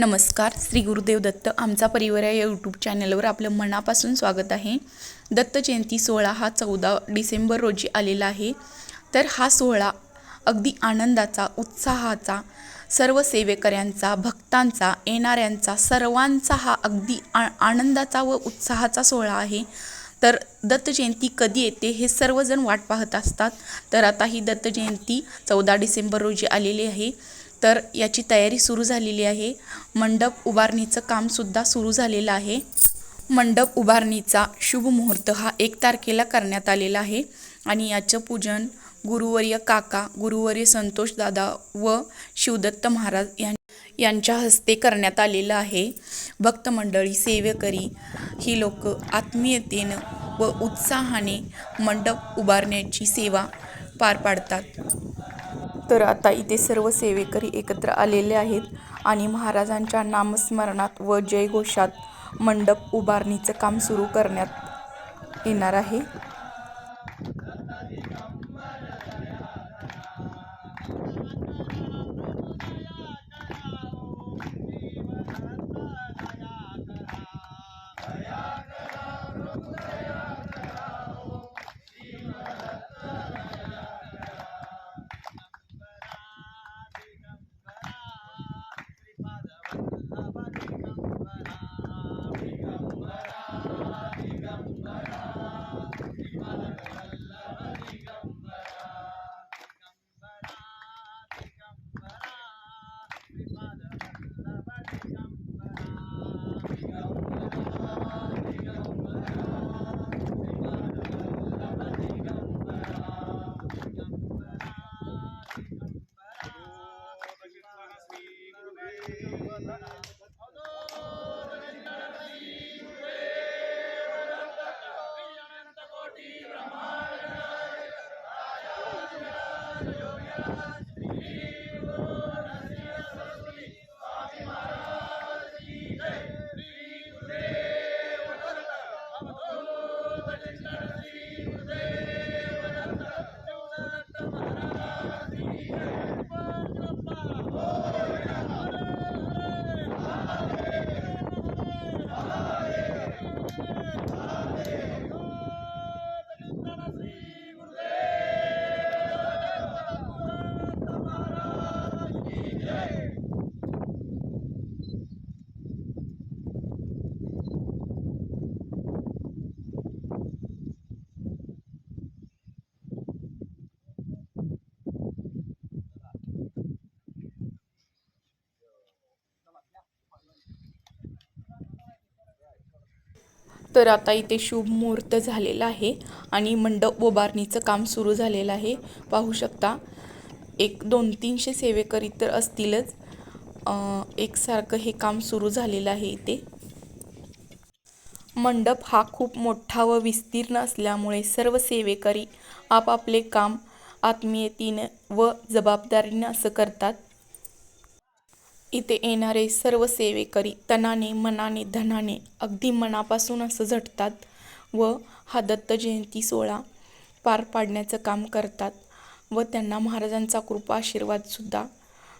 नमस्कार श्री गुरुदेव दत्त आमचा परिवार या यूट्यूब चॅनलवर आपलं मनापासून स्वागत आहे. दत्त जयंती सोहळा हा चौदा डिसेंबर रोजी आलेला आहे. तर हा सोहळा अगदी आनंदाचा उत्साहाचा सर्व सेवेकऱ्यांचा भक्तांचा येणाऱ्यांचा सर्वांचा हा अगदी आ आनंदाचा व उत्साहाचा सोहळा आहे. तर दत्त जयंती कधी येते हे सर्वजण वाट पाहत असतात. तर आता ही दत्त जयंती चौदा डिसेंबर रोजी आलेली आहे. तर याची तयारी सुरू झालेली आहे. मंडप उभारणीचं कामसुद्धा सुरू झालेलं आहे. मंडप उभारणीचा शुभ मुहूर्त हा एक तारखेला करण्यात आलेला आहे आणि याचं पूजन गुरुवर्य काका गुरुवर्य संतोष दादा व शिवदत्त महाराज यां यांच्या हस्ते करण्यात आलेलं आहे. भक्तमंडळी सेवेकरी ही लोक आत्मीयतेनं व उत्साहाने मंडप उभारण्याची सेवा पार पाडतात. तर आता इथे सर्व सेवेकरी एकत्र आलेले आहेत आणि महाराजांच्या नामस्मरणात व जयघोषात मंडप उभारणीचं काम सुरू करण्यात येणार आहे. না तर आता इथे शुभ मुहूर्त झालेला आहे आणि मंडप उभारणीचं काम सुरू झालेलं आहे. पाहू शकता एक दोन तीनशे सेवेकरी तर असतीलच. एकसारखं हे काम सुरू झालेलं आहे इथे. मंडप हा खूप मोठा व विस्तीर्ण असल्यामुळे सर्व सेवेकरी आपापले काम आत्मीयतीनं व जबाबदारीनं असं करतात. इथे येणारे सर्व सेवेकरी तनाने मनाने धनाने अगदी मनापासून असं झटतात व हा दत्त जयंती सोहळा पार पाडण्याचं काम करतात व त्यांना महाराजांचा कृपा आशीर्वादसुद्धा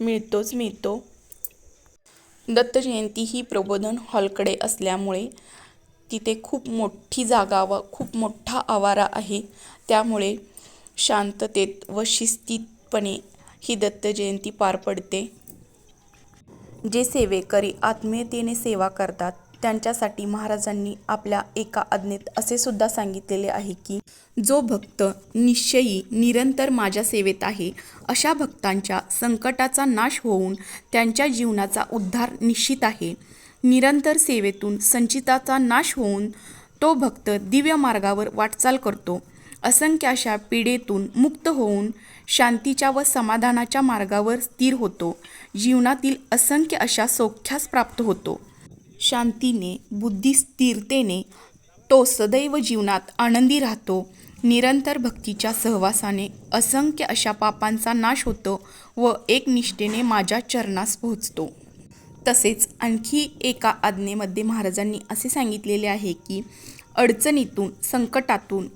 मिळतोच मिळतो. दत्त जयंती ही प्रबोधन हॉलकडे असल्यामुळे तिथे खूप मोठी जागा व खूप मोठा आवारा आहे. त्यामुळे शांततेत व शिस्तीतपणे ही दत्त जयंती पार पडते. जे सेवेकरी आत्मीयतेने सेवा करतात त्यांच्यासाठी महाराजांनी आपल्या एका आज्ञेत असे सुद्धा सांगितलेले आहे की जो भक्त निश्चयी निरंतर माझ्या सेवेत आहे अशा भक्तांच्या संकटाचा नाश होऊन त्यांच्या जीवनाचा उद्धार निश्चित आहे. निरंतर सेवेतून संचिताचा नाश होऊन तो भक्त दिव्य मार्गावर वाटचाल करतो. असंख्य अशा पीडेतून मुक्त होऊन शांतीच्या व समाधानाच्या मार्गावर स्थिर होतो. जीवनातील असंख्य अशा सौख्यास प्राप्त होतो. शांतीने बुद्धी स्थिरतेने तो सदैव जीवनात आनंदी राहतो. निरंतर भक्तीच्या सहवासाने असंख्य अशा पापांचा नाश होतो व एकनिष्ठेने माझ्या चरणास पोहोचतो. तसेच आणखी एका आज्ञेमध्ये महाराजांनी असे सांगितलेले आहे की अडचणीतून संकटातून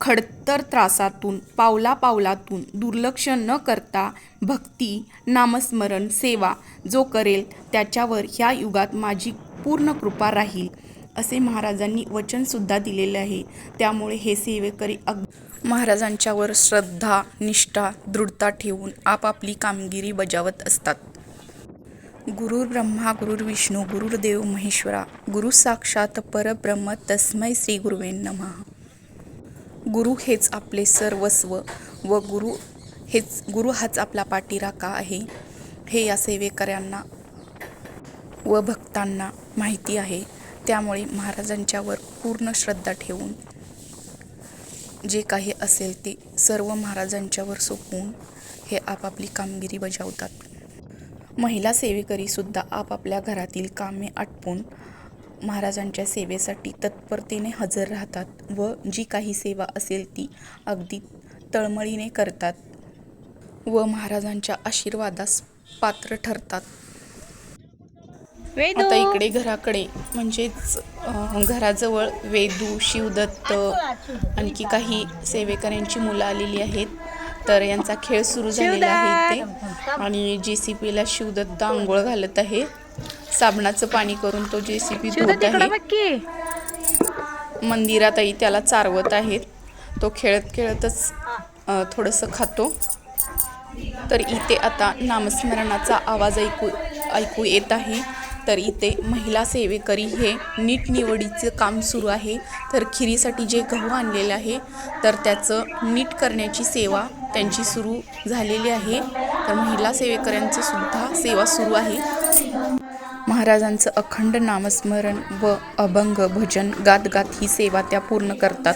खडतर त्रासातून पावला पावलातून दुर्लक्ष न करता भक्ती नामस्मरण सेवा जो करेल त्याच्यावर ह्या युगात माझी पूर्ण कृपा राहील असे महाराजांनी वचनसुद्धा दिलेले आहे. त्यामुळे हे सेवेकरी अग महाराजांच्यावर श्रद्धा निष्ठा दृढता ठेवून आपापली कामगिरी बजावत असतात. गुरुर ब्रह्मा गुरुर विष्णू गुरुर्देव महेश्वरा गुरु साक्षात परब्रह्म तस्मै श्री गुरुवे नमः. गुरु हेच आपले सर्वस्व व गुरु हेच गुरु हाच आपला पाठीराखा आहे. हे या सेवेकऱ्यांना व भक्तांना माहिती आहे. त्यामुळे महाराजांच्यावर पूर्ण श्रद्धा ठेवून जे काही असेल ते सर्व महाराजांच्यावर सोपवून हे आपापली कामगिरी बजावतात. महिला सेवेकरीसुद्धा आपापल्या घरातील कामे आटपून महाराजांच्या सेवेसाठी तत्परतेने हजर राहतात व जी काही सेवा असेल ती अगदी तळमळीने करतात व महाराजांच्या आशीर्वादास पात्र ठरतात. आता इकडे घराकडे म्हणजेच घराजवळ वेदू शिवदत्त आणखी काही सेवेकऱ्यांची मुलं आलेली आहेत. तर यांचा खेळ सुरू झालेला आहे इथे. आणि जे सी पीला शिवदत्त आंघोळ घालत आहे. साबणाचं पाणी करून तो जे सी पी धुत आहे. मंदिरातही त्याला चारवत आहेत. तो खेळत खेळतच थोडंसं खातो. तर इथे आता नामस्मरणाचा आवाज ऐकू ऐकू येत आहे. तर इथे महिला सेवेकरी हे नीट निवडीचं काम सुरू आहे. तर खिरीसाठी जे गहू आणलेलं आहे तर त्याचं नीट करण्याची सेवा त्यांची सुरू झालेली आहे. तर महिला सेवेकऱ्यांचं सुद्धा सेवा सुरू आहे. महाराजांचं अखंड नामस्मरण व अभंग भजन गात गात ही सेवा त्या पूर्ण करतात.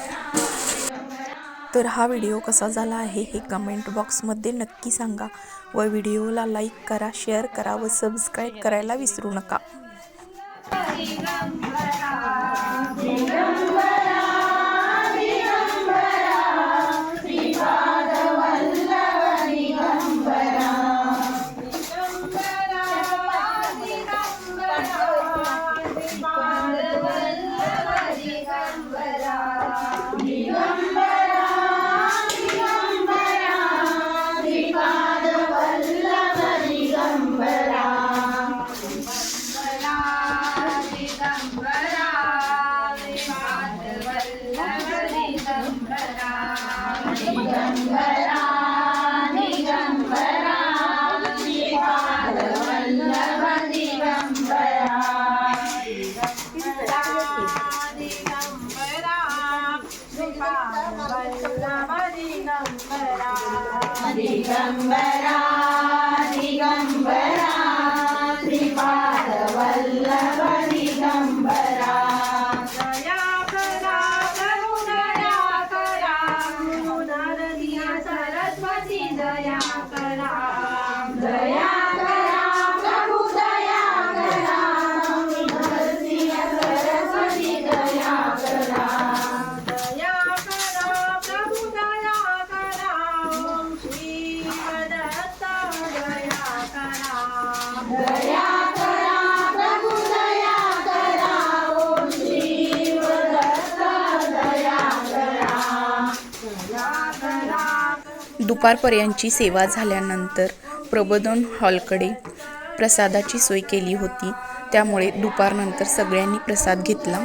तर हा व्हिडिओ कसा झाला आहे हे कमेंट बॉक्समध्ये नक्की सांगा व व्हिडिओला लाईक करा शेअर करा व सबस्क्राईब करायला विसरू नका. number. दुपारपर्यंतची सेवा झाल्यानंतर प्रबोधन हॉलकडे प्रसादाची सोय केली होती. त्यामुळे दुपारनंतर सगळ्यांनी प्रसाद घेतला.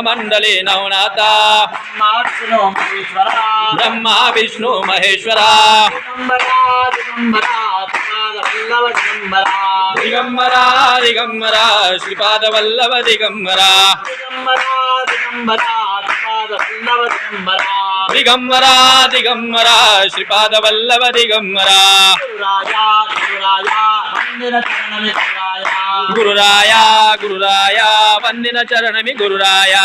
మండలే నవనాథ. బ్రహ్మ విష్ణు మహేశ్వర. దిగంబరా దిగంబరా శ్రీపాద దిగంబరా. దిగంబరా దిగంబరా శ్రీపాద దిగంబరా. రాజా రాజా. గురురాయా గురురాయా వందిన చరణమి గురురాయా.